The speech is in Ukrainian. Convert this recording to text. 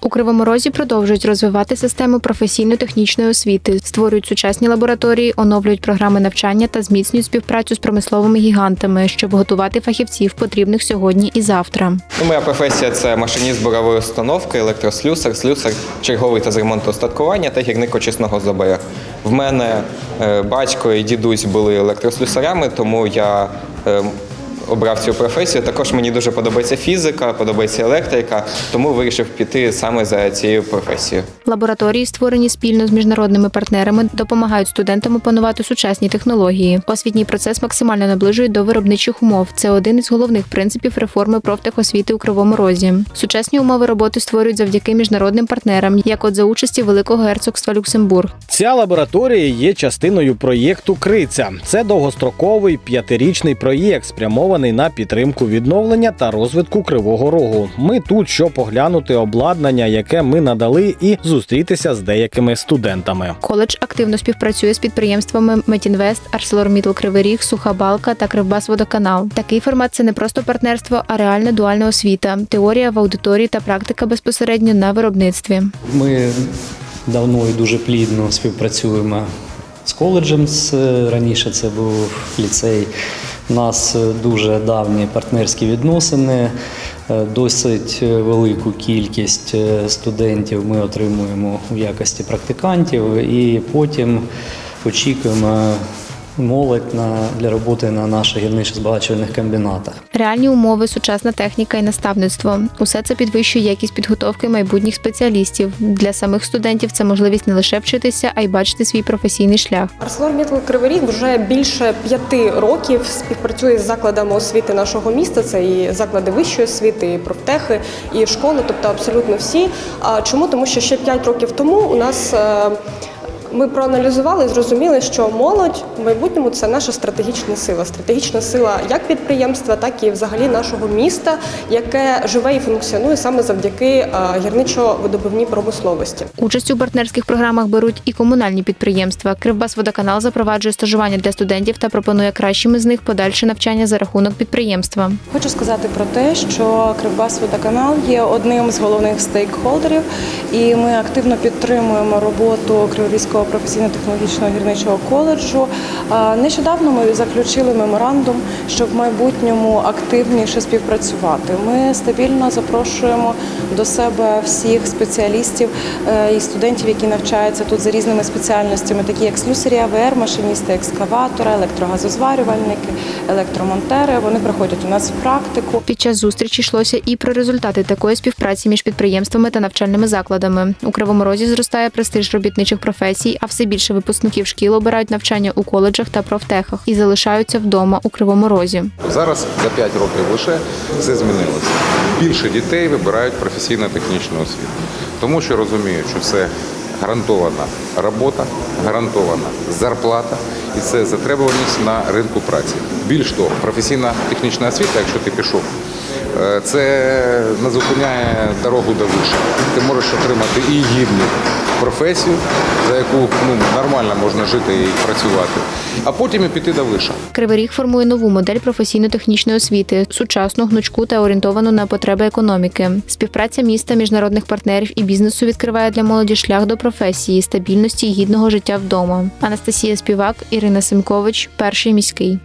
У Кривому Розі продовжують розвивати систему професійно-технічної освіти, створюють сучасні лабораторії, оновлюють програми навчання та зміцнюють співпрацю з промисловими гігантами, щоб готувати фахівців, потрібних сьогодні і завтра. Ну, моя професія це машиніст бурової установки, електрослюсар, слюсар, черговий та з ремонту устаткування та гірник очисного ЗБР. В мене е, батько і дідусь були електрослюсарями, тому я е, обрав цю професію. Також мені дуже подобається фізика, подобається електрика, тому вирішив піти саме за цією професією. Лабораторії, створені спільно з міжнародними партнерами, допомагають студентам опанувати сучасні технології. Освітній процес максимально наближують до виробничих умов. Це один із головних принципів реформи профтехосвіти у Кривому Розі. Сучасні умови роботи створюють завдяки міжнародним партнерам, як от за участі Великого герцогства Люксембург. Ця лабораторія є частиною проєкту Криця. Це довгостроковий п'ятирічний проєкт, спрямований на підтримку відновлення та розвитку Кривого Рогу. Ми тут, щоб поглянути обладнання, яке ми надали, і зустрітися з деякими студентами. Коледж активно співпрацює з підприємствами Метінвест, ArcelorMittal Кривий Ріг, Суха Балка та Кривбасводоканал. Такий формат це не просто партнерство, а реальна дуальна освіта, теорія в аудиторії та практика безпосередньо на виробництві. Ми давно і дуже плідно співпрацюємо з коледжем. З- Раніше це був ліцей. У нас е, дуже давні партнерські відносини. Е, Досить е, велику кількість студентів ми отримуємо в якості практикантів, і потім очікуємо молодь на, для роботи на наших гірничо-збагачувальних комбінатах. Реальні умови, сучасна техніка і наставництво усе це підвищує якість підготовки майбутніх спеціалістів. Для самих студентів це можливість не лише вчитися, а й бачити свій професійний шлях. ArcelorMittal Кривий Ріг вже більше п'яти років співпрацює з закладами освіти нашого міста. Це і заклади вищої освіти, і профтехи, і школи, тобто абсолютно всі. А чому? Тому що ще п'ять років тому у нас. Ми проаналізували і зрозуміли, що молодь в майбутньому це наша стратегічна сила. Стратегічна сила як підприємства, так і взагалі нашого міста, яке живе і функціонує саме завдяки е, гірничо-видобувній промисловості. Участь у партнерських програмах беруть і комунальні підприємства. Кривбасводоканал запроваджує стажування для студентів та пропонує кращим із них подальше навчання за рахунок підприємства. Хочу сказати про те, що Кривбасводоканал є одним з головних стейкхолдерів, і ми активно підтримуємо роботу Криворізького професійно-технологічного гірничого коледжу. Нещодавно ми заключили меморандум, щоб в майбутньому активніше співпрацювати. Ми стабільно запрошуємо до себе всіх спеціалістів е, і студентів, які навчаються тут за різними спеціальностями, такі як слюсарі АВР, машиністи екскаватора, електрогазозварювальники, електромонтери. Вони приходять у нас практику. Під час зустрічі йшлося і про результати такої співпраці між підприємствами та навчальними закладами. У Кривому Розі зростає престиж робітничих професій, а все більше випускників шкіл обирають навчання у коледжах та профтехах і залишаються вдома у Кривому Розі. Зараз за 5 років лише все змінилося. Більше дітей вибирають професійно-технічну освіту, тому що розуміють, що це гарантована робота, гарантована зарплата і це затребуваність на ринку праці. Більш того, професійна технічна освіта, якщо ти пішов, це не зупиняє дорогу до вишу. Ти можеш отримати і гідну професію, за яку ну, нормально можна жити і працювати, а потім і піти до виша. Кривий Ріг формує нову модель професійно-технічної освіти, сучасну, гнучку та орієнтовану на потреби економіки. Співпраця міста, міжнародних партнерів і бізнесу відкриває для молоді шлях до професії, стабільності і гідного життя вдома. Анастасія Співак, Ірина Симкович, перший міський.